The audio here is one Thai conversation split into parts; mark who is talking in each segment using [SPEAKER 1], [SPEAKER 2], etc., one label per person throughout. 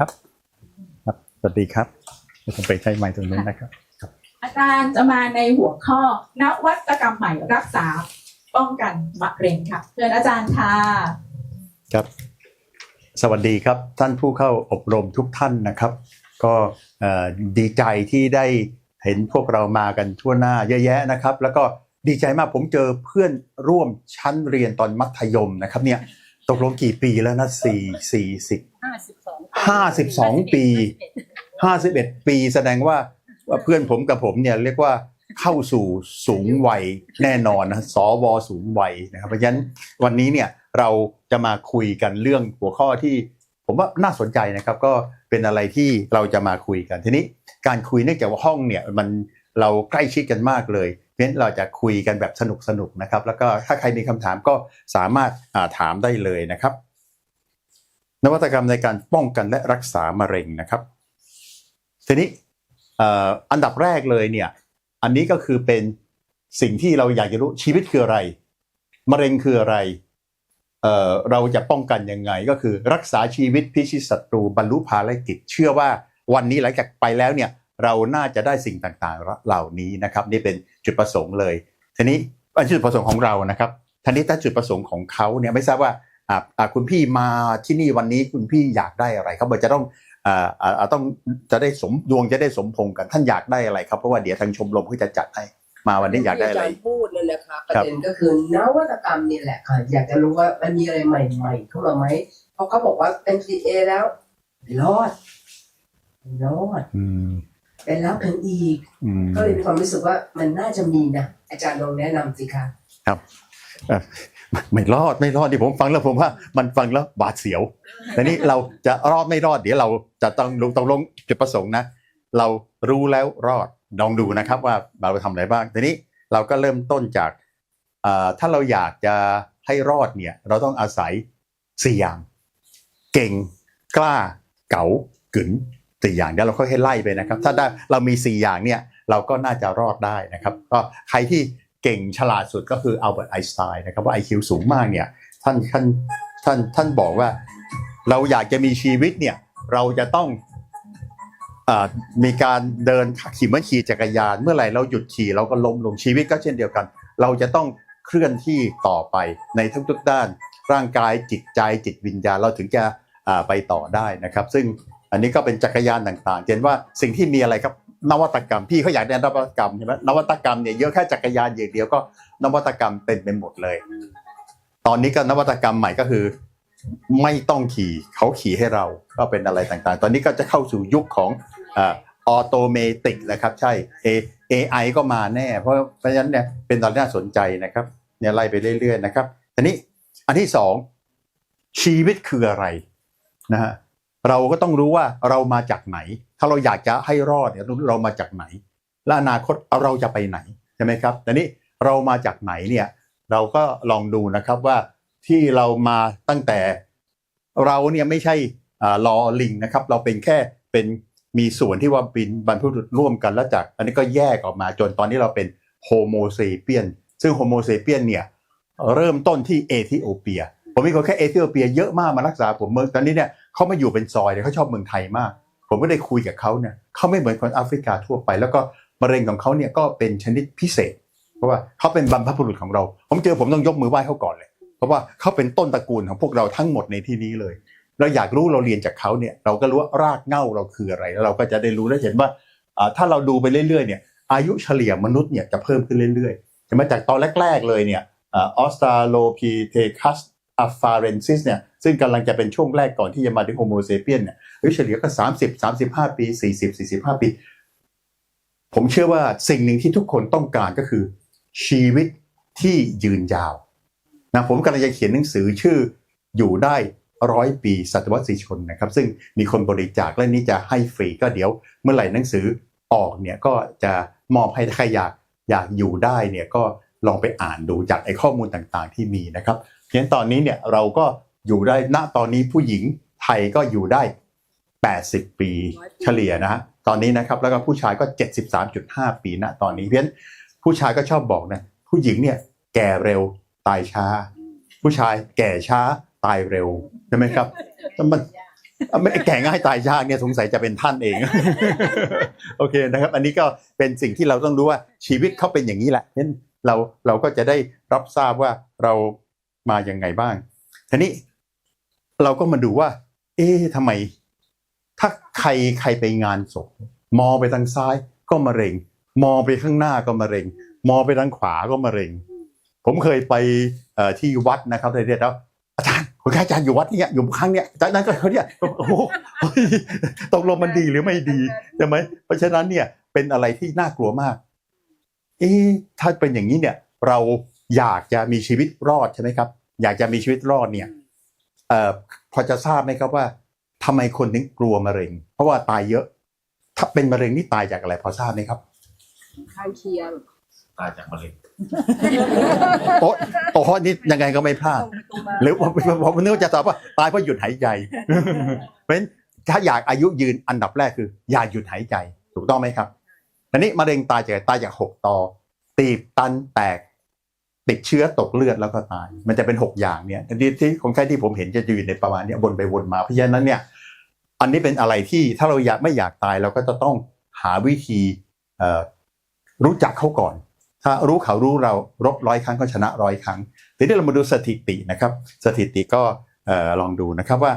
[SPEAKER 1] ครับ ครับ สวัสดีครับเดี๋ยวผมไปใช้ไมค์ตรงนู้นนะครับ
[SPEAKER 2] อาจารย์จะมาในหัวข้อนวัตกรรมใหม่รักษาป้องกันมะเร็งค่ะเชิญอาจารย์ค่ะ
[SPEAKER 1] ครับ สวัสดีครับท่านผู้เข้าอบรมทุกท่านนะครับ ก็เอ่อดีใจที่ได้เห็นพวกเรามากันทั่วหน้าเยอะแยะนะครับ แล้วก็ดีใจมากผมเจอเพื่อนร่วมชั้นเรียนตอนมัธยมนะครับเนี่ยตกลงกี่ปีแล้วนะสี่สี่สิบ
[SPEAKER 3] ห้าสิบสอง
[SPEAKER 1] ห้าสิบสองปีห้าสิบเอ็ดปีแสดงว่าเพื่อนผมกับผมเนี่ยเรียกว่าเข้าสู่สูงวัยแน่นอนนะสวสูงวัยนะครับเพราะฉะนั้นวันนี้เนี่ยเราจะมาคุยกันเรื่องหัวข้อที่ผมว่าน่าสนใจนะครับ ก็เป็นอะไรที่เราจะมาคุยกันทีนี้การคุยเนื่องจากว่าห้องเนี่ยมันเราใกล้ชิดกันมากเลยเพราะฉะนั้นเราจะคุยกันแบบสนุกสนุกๆนะครับ แล้วก็ถ้าใครมีคำถามก็สามารถาถามได้เลยนะครับ นวัตกรรมในการป้องกันและรักษามะเร็งนะครับ ทีนี้อันดับแรกเลยเนี่ย อันนี้ก็คือเป็นสิ่งที่เราอยากจะรู้ชีวิตคืออะไร มะเร็งคืออะไรเเราจะป้องกันยังไง ก็คือรักษาชีวิตพิชิตศัตรูบรรลุภารกิจ เชื่อว่าวันนี้หลังจากไปแล้วเนี่ยเราน่าจะได้สิ่งต่างๆเหล่านี้นะครับ นี่เป็นจุดประสงค์เลยทีนี้อันจุดประสงค์ของเรานะครับทีนี้ถ้าจุดประสงค์ของเขาเนี่ยไม่ทราบว่า คุณพี่มาที่นี่วันนี้คุณพี่อยากได้อะไรครับมันจะต้องอ่าอ่าอ่าต้องจะได้สมดวงจะได้สมพงษ์กันท่านอยากได้อะไรครับเพราะว่าเดี๋ยวทางชมรมเขาจะจัดให้มาวันนี้อยากได้อะไร
[SPEAKER 4] ที่จย์พูดนั่นแหละค่ะประ
[SPEAKER 1] ครับ
[SPEAKER 4] เด็นก็คือนวัตกรรมนี่แหละค่ะอยากจะรู้ว่ามันมีอะไรใหม่ๆเข้ามาไหมเพราะเขาบอกว่าเป็น CA แล้วไม่รอดไม่รอด
[SPEAKER 1] อืม
[SPEAKER 4] เป็นแล้วเป็นอีก
[SPEAKER 1] อืม
[SPEAKER 4] ก็เลยมีความรู้สึกว่ามันน่าจะมีนะอาจารย์ลองแนะนำสิคะ
[SPEAKER 1] เอ่อ ไม่รอดไม่รอดที่ผมฟังแล้วผมว่ามันฟังแล้วบาดเสียวแต่นี้เราจะรอดไม่รอดเดี๋ยวเราจะต้องลงต้องลงจุดประสงค์นะ เรารู้แล้วรอดลองดูนะครับว่าเราทำอะไรบ้างทีนี้เราก็เริ่มต้นจากอ่าถ้าเราอยากจะให้รอดเนี่ย เราต้องอาศัยสี่อย่าง เก่งกล้า เก๋ากึ๋นสี่อย่างเดี๋ยวเราค่อยๆไล่ไปนะครับ ถ้าได้เรามีสี่อย่างเนี่ยเราก็น่าจะรอดได้นะครับ ก็ใครที่ เก่งฉลาดสุดก็คืออัลเบิร์ตไอน์สไตน์นะครับว่า IQ สูงมากเนี่ยท่านท่านท่านท่านบอกว่าเราอยากจะมีชีวิตเนี่ยเราจะต้องอมีการเดินขี่มือนขี่จักรยาน เมื่อไหร่เราหยุดขี่เราก็ล้มลงชีวิตก็เช่นเดียวกัน เราจะต้องเคลื่อนที่ต่อไปในทุกๆด้าน ร่างกายจิตใจจิตวิญญาณเราถึงจะไปต่อได้นะครับ ซึ่งอันนี้ก็เป็นจักรยานต่างๆเห็นว่าสิ่งที่มีอะไรครับ นวัตกรรมพี่เขาอยากได้นวัตกรรมใช่ไหมนวัตกรรมเนี่ยเยอะแค่จักรยานอย่างเดียวก็นวัตกรรมเป็นไปหมดเลย ตอนนี้ก็นวัตกรรมใหม่ก็คือ ไม่ต้องขี่เขาขี่ให้เราก็เป็นอะไรต่างๆ ตอนนี้ก็จะเข้าสู่ยุคของออโตเมติกนะครับ ใช่ AI ก็มาแน่ เพราะเพราะฉะนั้นเนี่ยเป็นตอนน่าสนใจนะครับเนี่ยไล่ไปเรื่อยๆนะครับอันนี้อันที่สองชีวิตคืออะไรนะฮะเราก็ต้องรู้ว่าเรามาจากไหน ถ้าเราอยากจะให้รอดเนี่ยเรามาจากไหน และอนาคตเราจะไปไหนใช่ไหมครับแต่นี้เรามาจากไหนเนี่ยเราก็ลองดูนะครับว่าที่เรามาตั้งแต่เราเนี่ยไม่ใช่อ่ารอลิงนะครับ เราเป็นแค่เป็นมีส่วนที่ว่าเป็นบรรพุรุษร่วมกันแล้วจาก อันนี้ก็แยกออกมาจนตอนนี้เราเป็นโฮโมเซเปียนซึ่งโฮโมเซเปียนเนี่ยเริ่มต้นที่เอธิโอเปีย ผมมีคนแค่เอธิโอเปียเยอะมากมารักษาผมเมื่อตอนนี้เนี่ยเขามาอยู่เป็นซอยเนี่ยเขาชอบเมืองไทยมาก ผมก็ได้คุยกับเขาเนี่ยเขาไม่เหมือนคนแอฟริกาทั่วไป แล้วก็มะเร็งของเขาเนี่ยก็เป็นชนิดพิเศษ เพราะว่าเขาเป็นบรรพบุรุษของเรา ผมเจอผมต้องยกมือไหว้เขาก่อนเลย เพราะว่าเขาเป็นต้นตระกูลของพวกเราทั้งหมดในที่นี้เลย เราอยากรู้เราเรียนจากเขาเนี่ยเราก็รู้ว่ารากเหง้าเราคืออะไรแล้วเราก็จะได้รู้และเห็นว่าถ้าเราดูไปเรื่อยๆเนี่ยอายุเฉลี่ยมนุษย์เนี่ยจะเพิ่มขึ้นเรื่อยๆจะมาจากตอนแรก ๆเลยเนี่ยออสตราโลพีเทคัสอัฟฟาเรนซิสเนี่ย ซึ่งกำลังจะเป็นช่วงแรกก่อนที่จะมาถึงโฮโมเซเปียนเนี่ยเฉลี่ยก็30 35ปี40 45ปี ผมเชื่อว่าสิ่งหนึ่งที่ทุกคนต้องการก็คือ ชีวิตที่ยืนยาวนะผมกำลังจะเขียนหนังสือชื่ออยู่ได้ร้อยปีศตวรรษสีชนนะครับ ซึ่งมีคนบริจาคและนี่จะให้ฟรีก็เดี๋ยวเมื่อไหร่หนังสือออกเนี่ยก็จะมอบให้ใครอยากอยากอยู่ได้เนี่ยก็ลองไปอ่านดูจากไอ้ข้อมูลต่างๆที่มีนะครับ เพียงตอนนี้เนี่ยเราก็ อยู่ได้ณตอนนี้ผู้หญิงไทยก็อยู่ได้ 80 ปีเฉลี่ยนะฮะตอนนี้นะครับแล้วก็ผู้ชายก็ 73.5 ปีณตอนนี้เพราะฉะนั้นผู้ชายก็ชอบบอกนะผู้หญิงเนี่ยแก่เร็วตายช้า ผู้ชายแก่ช้าตายเร็วใช่ไหมครับแต่มันไม่แก่ง่ายตายยากเนี่ยสงสัยจะเป็นท่านเอง โอเคนะครับ อันนี้ก็เป็นสิ่งที่เราต้องรู้ว่าชีวิตเขาเป็นอย่างนี้แหละเพราะฉะนั้นเราเราก็จะได้รับทราบว่าเรามาอย่างไงบ้างทีนี้ เราก็มาดูว่า เอ๊ะทำไม ถ้าใครใครไปงานศพมองไปทางซ้ายก็มะเร็ง มองไปข้างหน้าก็มะเร็ง มองไปทางขวาก็มะเร็ง ผมเคยไปที่วัดนะครับเรียนแล้วอาจารย์คุณอาจารย์อยู่วัดเนี่ยอยู่ครั้งเนี่ยอาจารย์นั้นก็เขาเนี่ยโอ้โหตกลงมันดีหรือไม่ดีใช่ไหมเพราะฉะนั้นเนี่ยเป็นอะไรที่น่ากลัวมาก เอ๊ะถ้าเป็นอย่างนี้เนี่ย เราอยากจะมีชีวิตรอดใช่ไหมครับ อยากจะมีชีวิตรอดเนี่ย พอจะทราบไหมครับว่าทำไมคนถึงกลัวมะเร็ง เพราะว่าตายเยอะ ถ้าเป็นมะเร็งนี่ตายจากอะไร พอทราบไหมครับ
[SPEAKER 3] ข้างเคียง
[SPEAKER 5] ตายจากมะเร็ง
[SPEAKER 1] โอ้โอ้นี่ยังไงก็ไม่พลาด หรือผมผมนึกว่าจะตอบว่าตายเพราะหยุดหายใจ เพราะฉะนั้นถ้าอยากอายุยืนอันดับแรกคือ อย่าหยุดหายใจ ถูกต้องไหมครับอันนี้มะเร็งตายจากอะไรตายจากหกต่อตีบตันแตก ติดเชื้อตกเลือดแล้วก็ตาย มันจะเป็นหกอย่างเนี่ยที่ที่คนไข้ที่ผมเห็นจะอยู่ในประมาณเนี้ยวนไปวนมาเพราะฉะนั้นเนี่ยอันนี้เป็นอะไรที่ถ้าเราอยากไม่อยากตายเราก็จะต้องหาวิธีรู้จักเขาก่อน ถ้ารู้เขารู้เรารบร้อยครั้งก็ชนะร้อยครั้งทีนี้เรามาดูสถิตินะครับ สถิติก็ลองดูนะครับว่า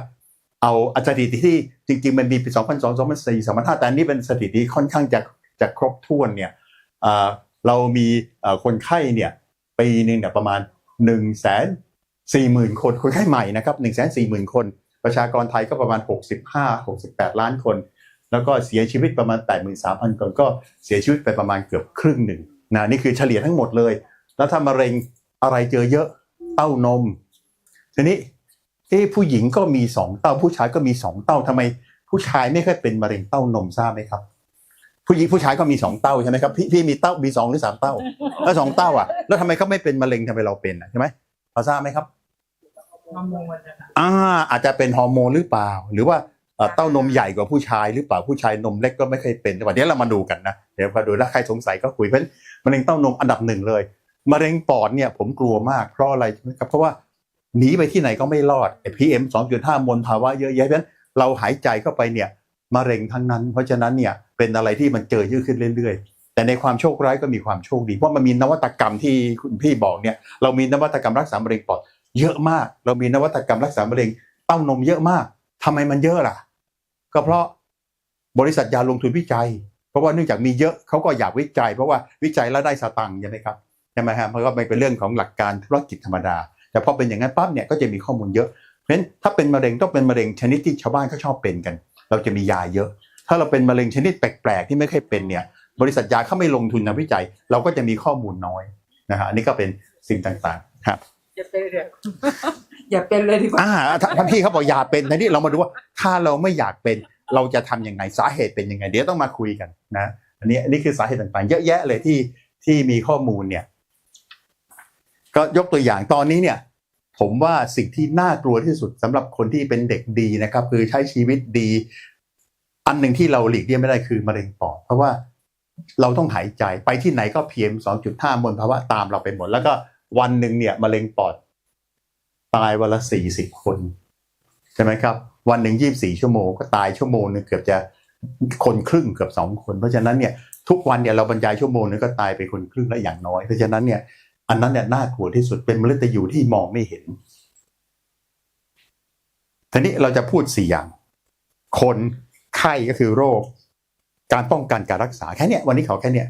[SPEAKER 1] เอาอาสถิติที่จริงๆมันมีปี 2002 2004 2005แต่อันนี้เป็นสถิติค่อนข้างจะจะครบถ้วนเนี่ยเรามีคนไข้เนี่ย ปีหนึ่งเนี่ยประมาณ1นึ่งแสนสี่หมื่นคนคนไข้ใหม่นะครับ1นึ่งแสนสี่หมื่นคน ประชากรไทยก็ประมาณ 65 68 ล้านคน แล้วก็เสียชีวิตประมาณ 83,000 คนก็เสียชีวิตไปประมาณเกือบครึ่งหนึ่งนะนี่คือเฉลี่ยทั้งหมดเลย แล้วถ้ามะเร็งอะไรเจอเยอะเต้านม ทีนี้เอ้ผู้หญิงก็มีสองเต้าผู้ชายก็มีสองเต้าทำไม ผู้ชายไม่ค่อยเป็นมะเร็งเต้านมทราบไหมครับ ผู้หญิงผู้ชายก็มีสองเต้าใช่ไหมครับพี่พี่มีเต้ามีสองหรือสามเต้าแล้วสองเต้าอะ แล้วทำไมเขาไม่เป็นมะเร็งทำไมเราเป็นอะใช่ไหมพอทราบไหมครับ
[SPEAKER 2] ฮอร์โมนนะคะ
[SPEAKER 1] อ่าอาจจะเป็นฮอร์โมนหรือเปล่า หรือว่าเอ่อเต้านมใหญ่กว่าผู้ชายหรือเปล่าผู้ชายนมเล็กก็ไม่เคยเป็นแต่ว่าเดี๋ยวเรามาดูกันนะเดี๋ยวพอดูแล้วใครสงสัยก็คุยเพราะฉะนั้นมะเร็งเต้านมอันดับหนึ่งเลยมะเร็งปอดเนี่ยผมกลัวมากเพราะอะไรใช่ไหมครับเพราะว่าหนีไปที่ไหนก็ไม่รอดไอ้พีเอ็มสองจุดห้ามลภาวะเยอะแยะเพราะฉะนั้นเราหายใจเข้าไปเนี่ยมะเร็งทั้งนั้น เพราะฉะนั้นเนี่ย เป็นอะไรที่มันเจอเยอะขึ้นเรื่อยๆ แต่ในความโชคร้ายก็มีความโชคดี เพราะมันมีนวัตกรรมที่คุณพี่บอกเนี่ย เรามีนวัตกรรมรักษามะเร็งปอดเยอะมาก เรามีนวัตกรรมรักษามะเร็งเต้านมเยอะมากทำไมมันเยอะล่ะ ก็เพราะบริษัทยาลงทุนวิจัย เพราะว่าเนื่องจากมีเยอะเขาก็อยากวิจัย เพราะว่าวิจัยแล้วได้สตังค์ใช่ไหมครับใช่ไหมฮะมันก็ไม่เป็นเรื่องของหลักการธุรกิจธรรมดา แต่พอเป็นอย่างนั้นปั๊บเนี่ยก็จะมีข้อมูลเยอะ เพราะฉะนั้นถ้าเป็นมะเร็งต้องเป็นมะเร็งชนิดที่ชาวบ้านเขาชอบเป็นกัน เราจะมียาเยอะ ถ้าเราเป็นมะเร็งชนิดแปลกๆ ที่ไม่เคยเป็นเนี่ย บริษัทยาเขาไม่ลงทุนทำวิจัย เราก็จะมีข้อมูลน้อยนะฮะอันนี้ก็เป็นสิ่งต่างๆครับ
[SPEAKER 3] อย่าเป็นเลยอย่าเป็นเลยดีกว่า
[SPEAKER 1] อ่าถ้าถ้าพี่เขาบอกอยากเป็นทีนี้เรามาดูว่าถ้าเราไม่อยากเป็นเราจะทำยังไงสาเหตุเป็นยังไง เดี๋ยวต้องมาคุยกันนะอันนี้อันนี้คือสาเหตุต่างๆ เยอะแยะเลยที่ที่มีข้อมูลเนี่ย ก็ยกตัวอย่างตอนนี้เนี่ย ผมว่าสิ่งที่น่ากลัวที่สุดสำหรับคนที่เป็นเด็กดีนะครับ คือใช้ชีวิตดี อันหนึ่งที่เราหลีกเลี่ยงไม่ได้คือมะเร็งปอดเพราะว่าเราต้องหายใจไปที่ไหนก็พีเอ็มสองจุดห้ามลภาวะตามเราไปหมด แล้วก็วันหนึ่งเนี่ยมะเร็งปอด ตายวันละสี่สิบคน ใช่ไหมครับ วันหนึ่งยี่บสี่ชั่วโมงก็ตายชั่วโมงหนึงเกือบจะคนครึ่งเกือบสองคน เพราะฉะนั้นเนี่ยทุกวันเนี่ยเราบรรยายชั่วโมงนึงก็ตายไปคนครึ่งและอย่างน้อย เพราะฉะนั้นเนี่ยอันนั้นเนี่ยน่ากลัวที่สุดเป็นมฤตยูที่มองไม่เห็นทีนี้เราจะพูดสี่อย่าง คน ไข้ก็คือโรค การป้องกันการรักษาแค่เนี้ยวันนี้เขาแค่เนี้ย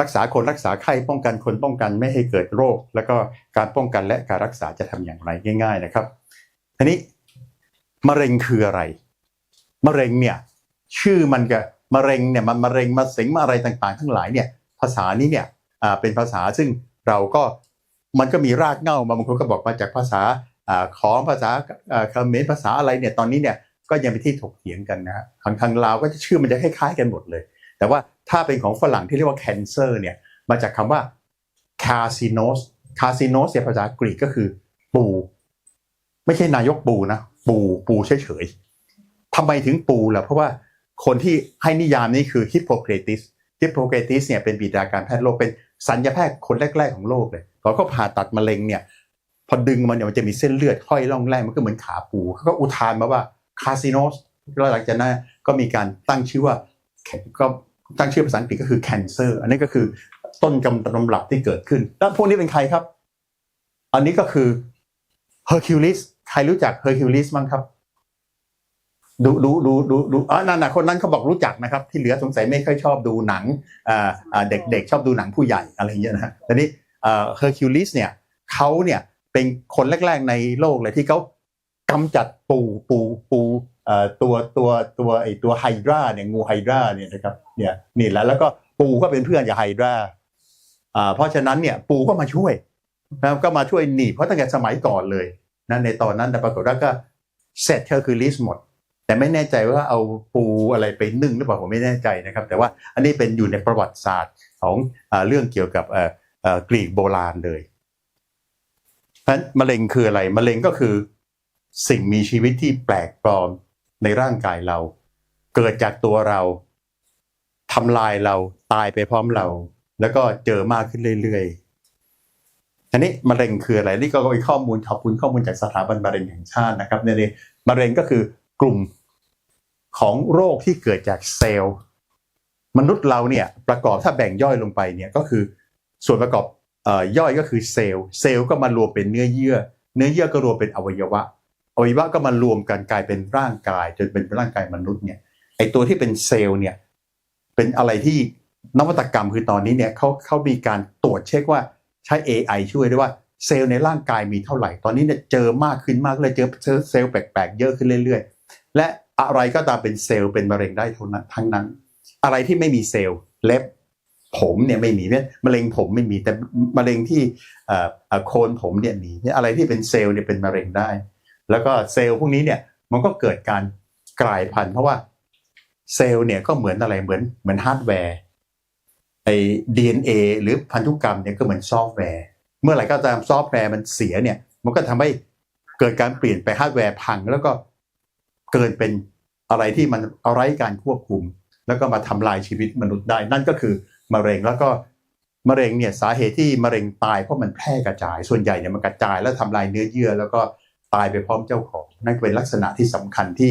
[SPEAKER 1] รักษาคนรักษาไข้ป้องกันคนป้องกันไม่ให้เกิดโรค แล้วก็การป้องกันและการรักษาจะทำอย่างไรง่าย ๆ นะครับทีนี้มะเร็งคืออะไรมะเร็งเนี่ยชื่อมันกับมะเร็งเนี่ยมันมะเร็งมาเสงมาอะไรต่างๆ ทั้งหลายเนี่ยภาษานี้เนี่ยอ่าเป็นภาษาซึ่งเราก็มันก็มีรากเหง้ามาบางคนก็บอกมาจากภาษาอ่าของภาษาอ่าเขมรภาษาอะไรเนี่ยตอนนี้เนี่ย ก็ยังเป็นที่ถกเถียงกันนะฮะทางทางลาวก็จะชื่อมันจะคล้ายๆกันหมดเลย แต่ว่าถ้าเป็นของฝรั่งที่เรียกว่า cancer เนี่ยมาจากคำว่า carcinos carcinos เนี่ยภาษากรีกก็คือปูไม่ใช่นายกปูนะ ปูปูเฉยๆทำไมถึงปูล่ะเพราะว่าคนที่ให้นิยามนี้คือฮิปโปเครติสฮิปโปเครติสเนี่ยเป็นบิดาการแพทย์โลกเป็นสัญญาแพทย์คนแรก ๆ ของโลกเลยพอเขาผ่าตัดมะเร็งเนี่ย พอดึงมันเนี่ยมันจะมีเส้นเลือดห้อยล่องแรกมันก็เหมือนขาปูเขาก็อุทานมาว่า คาสิโนสแล้วหลังจากนั้นก็มีการตั้งชื่อว่าก็ตั้งชื่อภาษาอังกฤษก็คือ cancer อันนี้ก็คือต้นกำตำรับที่เกิดขึ้น แล้วพวกนี้เป็นใครครับ อันนี้ก็คือ Hercules ใครรู้จัก Hercules มั้งครับ ดูดูดูดูดูอ๋อนั่นนะคนนั้นเขาบอกรู้จักนะครับ ที่เหลือสงสัยไม่ค่อยชอบดูหนังอ่าอ่าเด็กๆ ชอบดูหนังผู้ใหญ่อะไรอย่างเงี้ยนะฮะแต่นี้เอ่อ Hercules เนี่ยเขาเนี่ยเป็นคนแรก ๆ ในโลกเลยที่เขา กำจัดปูปูปูตัวตัวตัวไอตัวไฮดราเนี่ยงูไฮดราเนี่ยนะครับเนี่ยนี่แหละแล้วก็ปูก็เป็นเพื่อนกับไฮดราอ่าเพราะฉะนั้นเนี่ยปูก็มาช่วยนะก็มาช่วยหนีเพราะตั้งแต่สมัยก่อนเลยนะในตอนนั้นแต่ปรากฏว่าก็เสร็จ Hercules หมด แต่ไม่แน่ใจว่าเอาปูอะไรไปนึ่งหรือเปล่าผมไม่แน่ใจนะครับ แต่ว่าอันนี้เป็นอยู่ในประวัติศาสตร์ของอเรื่องเกี่ยวกับกรีกโบราณเลยเพราะฉะนั้นมะเร็งคืออะไรมะเร็งก็คือ สิ่งมีชีวิตที่แปลกปลอมในร่างกายเรา เกิดจากตัวเราทำลายเราตายไปพร้อมเรา แล้วก็เจอมากขึ้นเรื่อยๆอันนี้มะเร็งคืออะไรนี่ก็เป็นข้อมูลขอบคุณข้อมูลจากสถาบันมะเร็งแห่งชาตินะครับในนี้มะเร็งก็คือกลุ่มของโรคที่เกิดจากเซลล์ มนุษย์เราเนี่ยประกอบถ้าแบ่งย่อยลงไปเนี่ยก็คือส่วนประกอบออย่อยก็คือเซลล์ เซลล์ก็มารวมเป็นเนื้อเยื่อ เนื้อเยื่อก็รวมเป็นอวัยวะ อวัยวะก็มารวมกันกลายเป็นร่างกาย จนเป็นร่างกายมนุษย์เนี่ยไอตัวที่เป็นเซลล์เนี่ยเป็นอะไรที่นวัตกรรมคือตอนนี้เนี่ยเขาเขามีการตรวจเช็คว่าใช้ AI ช่วยด้วยว่าเซลล์ในร่างกายมีเท่าไหร่ ตอนนี้เนี่ยเจอมากขึ้นมากเลยเจอเซลล์แปลกๆเยอะขึ้นเรื่อยๆ และอะไรก็ตามเป็นเซลล์เป็นมะเร็งได้เท่านั้นทั้งนั้น อะไรที่ไม่มีเซลล์เล็บผมเนี่ยไม่มีเนี่ยมะเร็งผมไม่มีแต่มะเร็งที่โคนผมเนี่ยมีเนี่ยอะไรที่เป็นเซลล์เนี่ยเป็นมะเร็งได้ แล้วก็เซลล์พวกนี้เนี่ยมันก็เกิดการกลายพันธุ์เพราะว่าเซลล์เนี่ยก็เหมือนอะไรเหมือนเหมือนฮาร์ดแวร์ไอ้ DNA หรือพันธุกรรมเนี่ยก็เหมือนซอฟต์แวร์ เมื่อไหร่ก็ตามซอฟต์แวร์มันเสียเนี่ย มันก็ทำให้เกิดการเปลี่ยนไปฮาร์ดแวร์พัง แล้วก็เกิดเป็นอะไรที่มันอาไร้การควบคุม แล้วก็มาทำลายชีวิตมนุษย์ได้ นั่นก็คือมะเร็งแล้วก็มะเร็งเนี่ยสาเหตุที่มะเร็งตายเพราะมันแพร่กระจาย ส่วนใหญ่เนี่ยมันกระจายแล้วทำลายเนื้อเยื่อ แล้วก็ ตายไปพร้อมเจ้าของ นั่นเป็นลักษณะที่สำคัญที่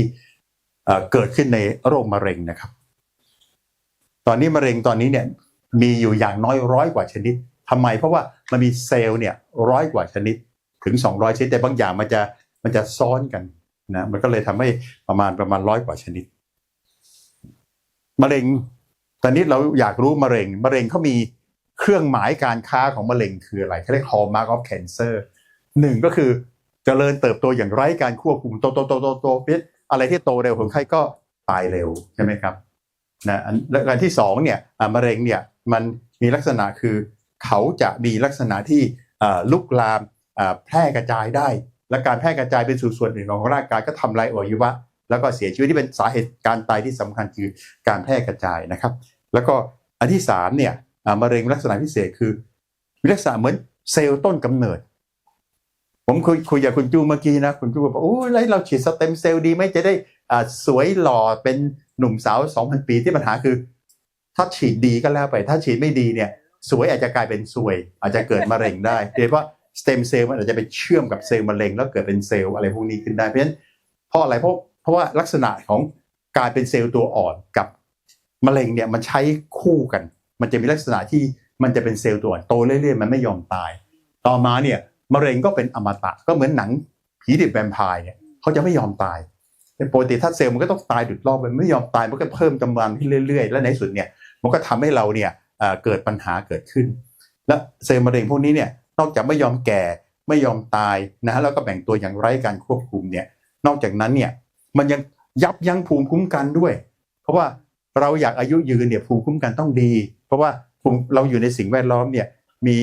[SPEAKER 1] เกิดขึ้นในโรคมะเร็งนะครับ ตอนนี้มะเร็งตอนนี้เนี่ยมีอยู่อย่างน้อยร้อยกว่าชนิดทำไมเพราะว่ามันมีเซลล์เนี่ยร้อยกว่าชนิดถึง 200ชนิดแต่บางอย่างมันจะมันจะซ้อนกันนะมันก็เลยทำให้ประมาณประมาณร้อยกว่าชนิดมะเร็ง ตอนนี้เราอยากรู้มะเร็งมะเร็งเขามีเครื่องหมายการค้าของมะเร็งคืออะไรเขาเรียก hallmark of cancer หนึ่งก็คือ จริญเติบโตอย่างไร้การควบคุมโตโตโตโตโตเพี้ยอะไรที่โตเร็วคนไข้ก็ตายเร็วใช่ไหมครับนะและอันที่สองเนี่ยมะเร็งเนี่ยมันมีลักษณะคือเขาจะมีลักษณะที่ลุกลามแพร่กระจายได้ และการแพร่กระจายเป็นสู่ส่วนอื่นของร่างกายก็ทำลายอวัยวะ แล้วก็เสียชีวิตที่เป็นสาเหตุการตายที่สำคัญคือการแพร่กระจายนะครับ แล้วก็อันที่สามเนี่ยมะเร็งลักษณะพิเศษคือมีลักษณะเหมือนเซลล์ต้นกำเนิด ผมคุยคุยกับคุณจูเมื่อกี้นะ คุณจูบอกโอ้ยแล้วเราฉีดสเต็มเซลล์ดีไหมจะได้อ่าสวยหล่อเป็นหนุ่มสาวสองพันปีที่ปัญหาคือ ถ้าฉีดดีก็แล้วไป ถ้าฉีดไม่ดีเนี่ย สวยอาจจะกลายเป็นซวย อาจจะเกิดมะเร็งได้โดยเฉพาะสเต็มเซลล์มันอาจจะไปเชื่อมกับเซลล์มะเร็งแล้วเกิดเป็นเซลล์อะไรพวกนี้ขึ้นได้เพราะฉะนั้นเพราะอะไรเพราะเพราะว่าลักษณะของการเป็นเซลล์ตัวอ่อนกับมะเร็งเนี่ยมันใช้คู่กัน มันจะมีลักษณะที่มันจะเป็นเซลล์ตัวอ่อนโตเรื่อยๆมันไม่ยอมตาย ต่อมาเนี่ย มะเร็งก็เป็นอมตะก็เหมือนหนังผีดิบแวมไพร์เนี่ยเขาจะไม่ยอมตายเป็นปกติถ้าเซลล์มันก็ต้องตายดุดรอบมันไม่ยอมตายมันก็เพิ่มกำลังขึ้นเรื่อยๆ และในสุดเนี่ยมันก็ทำให้เราเนี่ยเกิดปัญหาเกิดขึ้น และเซลล์มะเร็งพวกนี้เนี่ยนอกจากไม่ยอมแก่ไม่ยอมตายนะฮะแล้วก็แบ่งตัวอย่างไร้การควบคุมเนี่ยนอกจากนั้นเนี่ยมันยังยับยั้งภูมิคุ้มกันด้วย เพราะว่าเราอยากอายุยืนเนี่ยภูมิคุ้มกันต้องดี เพราะว่าภูมิเราอยู่ในสิ่งแวดล้อมเนี่ยมี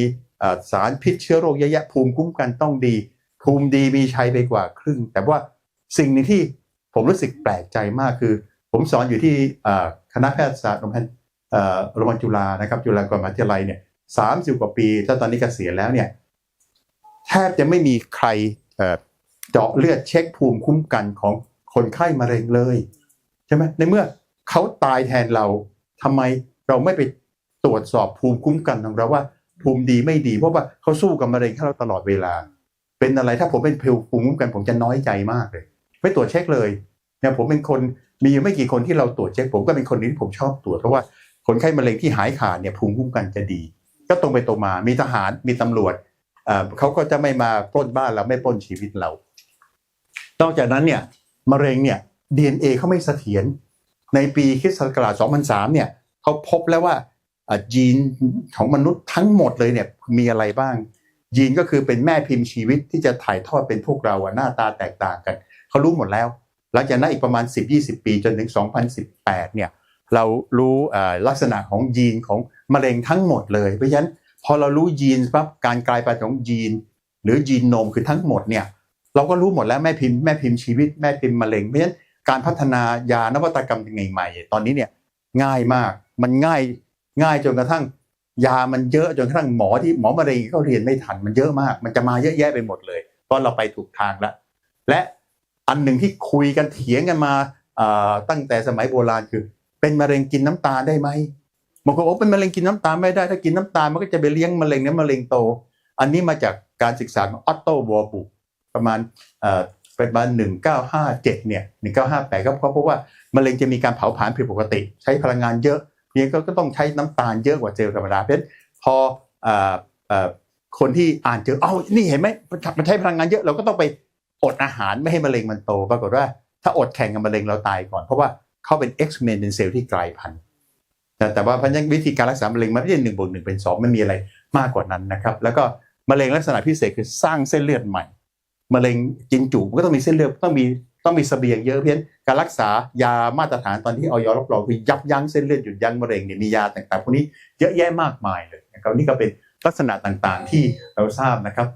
[SPEAKER 1] สารพิษเชื้อโรคเยอะแยะภูมิคุ้มกันต้องดี ภูมิดีมีชัยไปกว่าครึ่ง แต่ว่าสิ่งหนึงที่ผมรู้สึกแปลกใจมากคือ ผมสอนอยู่ที่คณะแพทยศาสตร์โรงพยาบาลโรงพยาบาลจุฬานะครับจุฬาลงกรณ์มหาวิทยาลัยเนี่ยสามสิบกว่าปีถ้าตอนนี้เกษียณแล้วเนี่ยแทบจะไม่มีใครเจาะเลือดเช็คภูมิคุ้มกันของคนไข้มะเร็งเลยใช่ไหมในเมื่อเขาตายแทนเราทำไมเราไม่ไปตรวจสอบภูมิคุ้มกันของเราว่า ภูมิดีไม่ดี เพราะว่าเขาสู้กับมะเร็งให้เราตลอดเวลา เป็นอะไรถ้าผมเป็นภูมิคุ้มกันผมจะน้อยใจมากเลย ไม่ตรวจเช็คเลยเนี่ยผมเป็นคนมีอยู่ไม่กี่คนที่เราตรวจเช็ค ผมก็เป็นคนนึงที่ผมชอบตรวจเพราะว่าคนไข้มะเร็งที่หายขาดเนี่ยภูมิคุ้มกันจะดี ก็ตรงไปตรงมา มีทหารมีตำรวจเอ่อเขาก็จะไม่มาปล้นบ้านเราไม่ปล้นชีวิตเรา นอกจากนั้นเนี่ยมะเร็งเนี่ย DNA เขาไม่เสถียรในปีคริสต์ศักราช2003เนี่ยเขาพบแล้วว่า ยีนของมนุษย์ทั้งหมดเลยเนี่ยมีอะไรบ้าง ยีนก็คือเป็นแม่พิมพ์ชีวิตที่จะถ่ายทอดเป็นพวกเราหน้าตาแตกต่างกันเขารู้หมดแล้ว หลังจากนั้นอีกประมาณ 10-20 ปีจนถึง 2018 เนี่ยเรารู้ลักษณะของยีนของมะเร็งทั้งหมดเลยเพราะฉะนั้นพอเรารู้ยีนปั๊บการกลายพันธุ์ของยีน หรือยีนโนมคือทั้งหมดเนี่ยเราก็รู้หมดแล้วแม่พิมพ์แม่พิมพ์ชีวิตแม่พิมพ์มะเร็งเพราะฉะนั้นการพัฒนายานวัตกรรมใหม่ๆตอนนี้เนี่ยง่ายมากมันง่าย ง่ายจนกระทั่งยามันเยอะจนกระทั่งหมอที่หมอมะเร็งเขาเรียนไม่ทันมันเยอะมาก มันจะมาเยอะแยะไปหมดเลยเพราะเราไปถูกทางแล้วและอันหนึ่งที่คุยกันเถียงกันมาตั้งแต่สมัยโบราณคือ เป็นมะเร็งกินน้ำตาลได้ไหมบางคนบอกเป็นมะเร็งกินน้ำตาลไม่ได้ถ้ากินน้ำตาลมันก็จะไปเลี้ยงมะเร็งเนี่ยมะเร็งโต อันนี้มาจากการศึกษาของออตโตวอร์บุประมาณประมาณหนึ่งเก้าห้าเจ็ดเนี่ยหนึ่งเก้าห้าแปดก็เพราะว่ามะเร็งจะมีการเผาผลาญผิดปกติ ใช้พลังงานเยอะ เพียงก็ก็ต้องใช้น้ำตาลเยอะกว่าเจลธรรมดาเพราะฉะนั้นพอคนที่อ่านเจอเอ้านี่เห็นไหมมันใช้พลังงานเยอะเราก็ต้องไปอดอาหารไม่ให้มะเร็งมันโตปรากฏว่าถ้าอดแข่งกับมะเร็งเราตายก่อน เพราะว่าเขาเป็น X เมนเป็นเซลล์ที่กลายพันธุ์แต่แต่ว่าพราะฉะนั้นวิธีการรักษามะเร็งมันไม่ใช่หนึ่งบวกหนึ่งเป็นสองไม่มีอะไรมากกว่านั้นนะครับ แล้วก็มะเร็งลักษณะพิเศษคือสร้างเส้นเลือดใหม่มะเร็งกินจุมันก็ต้องมีเส้นเลือดต้องมี ต้องมีสเสบียงเยอะเพราะฉะนั้นการรักษายามาตรฐานตอนที่ออยรับรองคือยับยั้งเส้นเลือดหยุดยั้งมะเร็งเนี่ยมียาต่างๆพวกนี้เยอะแยะมากมายเลยนะครับนี่ก็เป็นลักษณะต่างๆที่เราทราบนะครับ